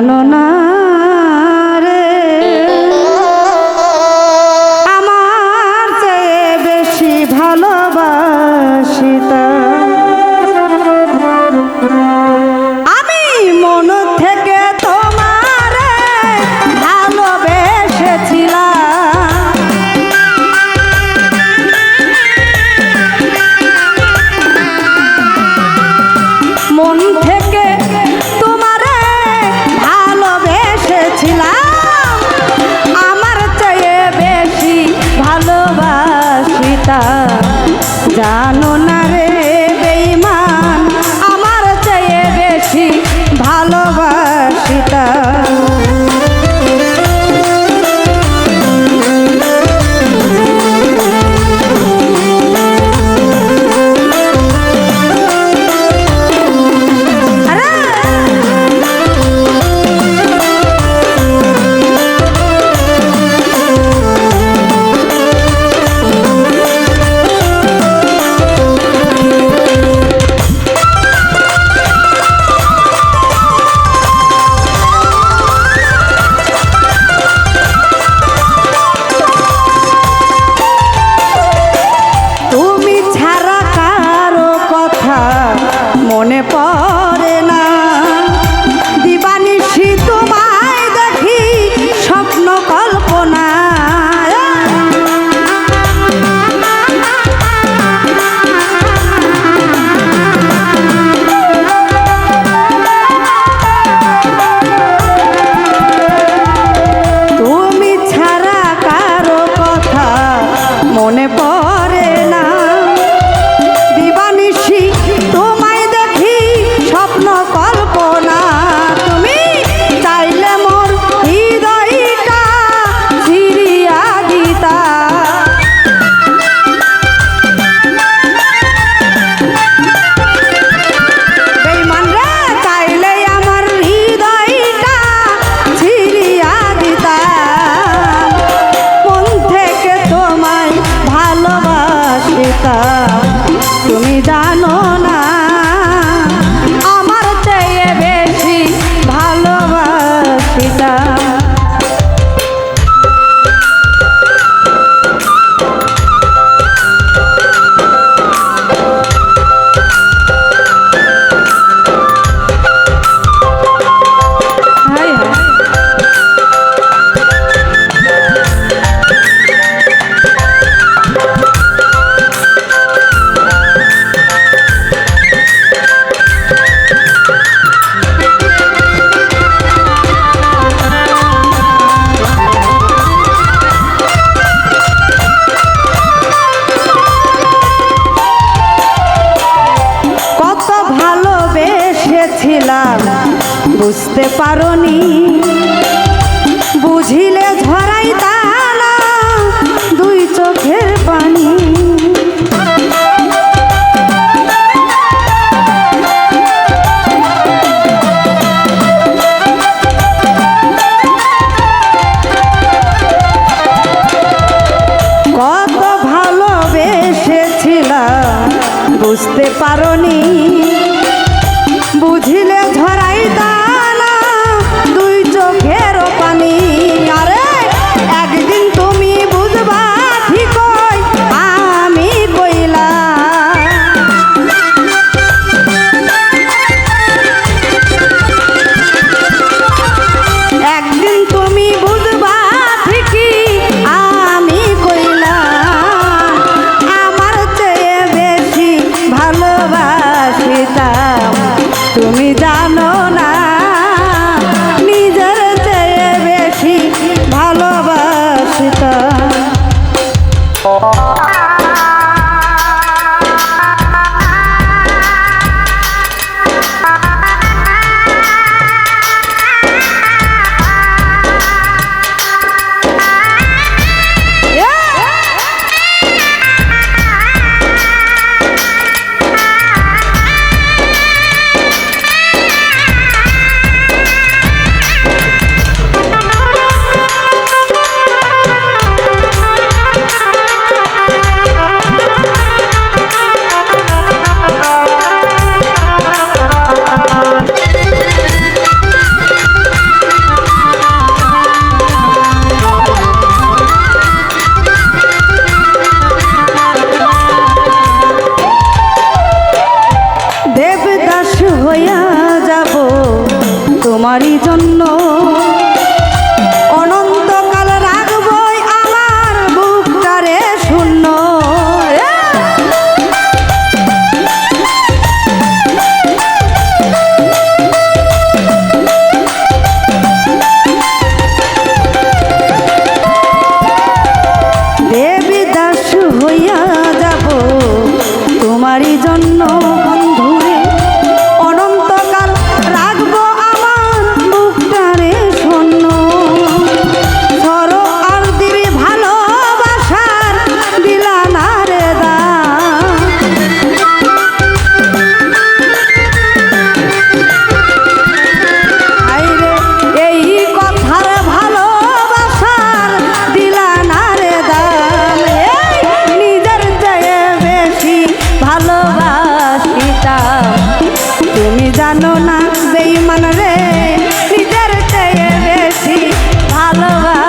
No, no. পিতা তুমি জানো না বুঝতে পারি বুঝিলে que dentro অনন্ত সেই মন রে নিজের চেয়ে বেশি ভালোবাসা।